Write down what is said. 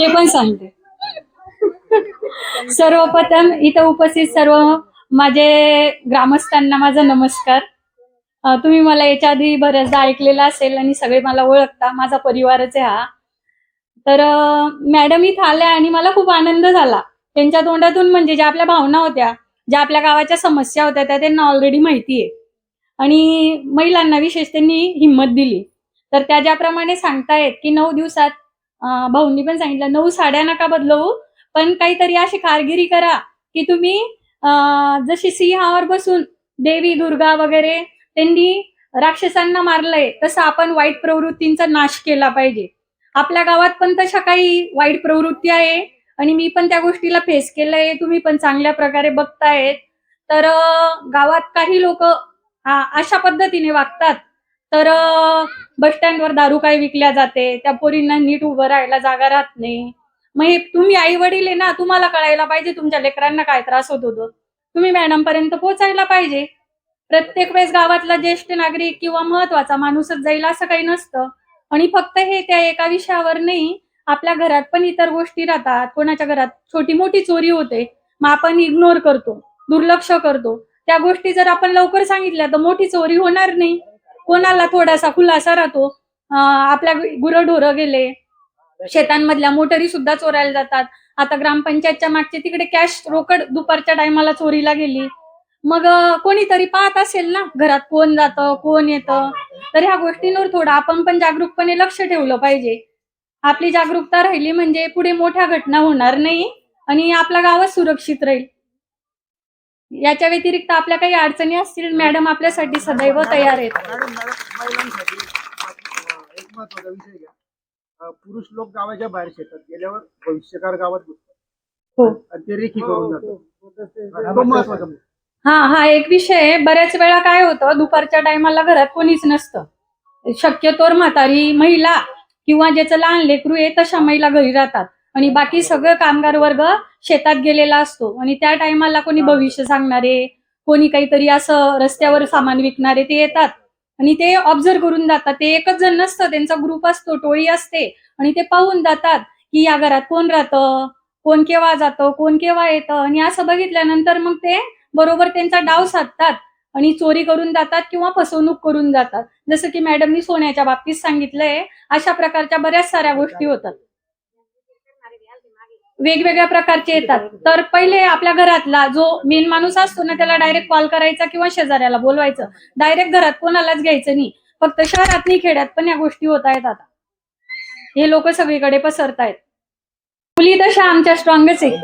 ते पण सांगते. सर्वप्रथम इथं उपस्थित सर्व माझे ग्रामस्थांना माझा नमस्कार. तुम्ही मला याच्या आधी बऱ्याचदा ऐकलेला असेल आणि सगळे मला ओळखता माझा परिवारच आहे हा. तर मॅडम इथं आल्या आणि मला खूप आनंद झाला. त्यांच्या तोंडातून म्हणजे ज्या आपल्या भावना होत्या ज्या आपल्या गावाच्या समस्या होत्या त्या त्यांना ऑलरेडी माहिती आहे. आणि महिलांना विशेष त्यांनी हिंमत दिली. तर त्या ज्याप्रमाणे सांगतायत की नऊ दिवसात भाऊंनी पण सांगितलं नऊ साड्या नका बदलवू पण काहीतरी अशी कारगिरी करा की तुम्ही जशी सिंहावर बसून देवी दुर्गा वगैरे त्यांनी राक्षसांना मारलंय तसं आपण वाईट प्रवृत्तींचा नाश केला पाहिजे. आपल्या गावात पण तशा काही वाईट प्रवृत्ती आहे आणि मी पण त्या गोष्टीला फेस केलंय तुम्ही पण चांगल्या प्रकारे बघतायत. तर गावात काही लोक अशा पद्धतीने वागतात. तर बस स्टँडवर दारू काय विकल्या जाते? त्या पोरींना नीट उभं राहायला जागा राहत नाही. मग हे तुम्ही आई वडील आहे ना तुम्हाला कळायला पाहिजे तुमच्या लेकरांना काय त्रास होत होतो. तुम्ही मॅडम पर्यंत पोहोचायला पाहिजे. प्रत्येक वेळेस गावातला ज्येष्ठ नागरिक किंवा महत्त्वाचा माणूसच जाईल असं काही नसतं. आणि फक्त हे त्या एका विषयावर नाही आपल्या घरात पण इतर गोष्टी राहतात. कोणाच्या घरात छोटी मोठी चोरी होते मग आपण इग्नोर करतो दुर्लक्ष करतो. त्या गोष्टी जर आपण लवकर सांगितल्या तर मोठी चोरी होणार नाही. कोणाला थोडासा खुलासा राहतो. आपल्या गुरंढोरं गेले. शेतांमधल्या मोटरी सुद्धा चोरायला जातात. आता ग्रामपंचायतच्या मागचे तिकडे कॅश रोकड दुपारच्या टायमाला चोरीला गेली. मग कोणीतरी पाहत असेल ना घरात कोण जातं कोण येतं? तर ह्या गोष्टींवर थोडं आपण पण जागरूकपणे लक्ष ठेवलं पाहिजे. आपली जागरूकता राहिली म्हणजे पुढे मोठ्या घटना होणार नाही आणि आपला गावच सुरक्षित राहील. याच्या व्यतिरिक्त आपल्या काही अडचणी असतील मॅडम आपल्यासाठी सदैव तयार आहेत. एक महत्त्वाचा विषय घ्या. पुरुष लोक गावाच्या बाहेर शेतात गेल्यावर भविष्यकार गावात घुसतात हो. आणि ते रेखी करून जातात तो महत्त्वाचा मुद्दा. हा हा एक विषय आहे. बऱ्याच वेळा काय होतं दुपारच्या टायमाला घरात कोणीच नसतं. शक्यतोर म्हातारी महिला किंवा ज्याचं लहान लेकरू आहे तशा महिला घरी राहतात. आणि बाकी सगळं कामगार वर्ग शेतात गेलेला असतो. आणि त्या टायमाला कोणी भविष्य सांगणारे कोणी काहीतरी असं रस्त्यावर सामान विकणारे ते येतात. आणि ते ऑब्झर्व करून जातात. ते एकच जण नसतं. त्यांचा ग्रुप असतो टोळी असते. आणि ते पाहून जातात की या घरात कोण राहतं? कोण केव्हा जातं? कोण केव्हा येतं? आणि असं बघितल्यानंतर मग ते बरोबर त्यांचा डाव साधतात. आणि चोरी करून जातात किंवा फसवणूक करून जातात. जसं की मॅडमनी सोन्याच्या बाबतीत सांगितलंय अशा प्रकारच्या बऱ्याच साऱ्या गोष्टी होतात. वेगवेगळ्या प्रकारचे येतात. तर पहिले आपल्या घरातला जो मेन माणूस असतो ना त्याला डायरेक्ट कॉल करायचा किंवा शेजाऱ्याला बोलवायचं. डायरेक्ट घरात कोणालाच घ्यायचं नाही. फक्त शहरात नाही खेड्यात पण या गोष्टी होत आहेत आता हे लोक सगळीकडे पसरतायत. मुली तशा आमच्या स्ट्रॉंगच आहे.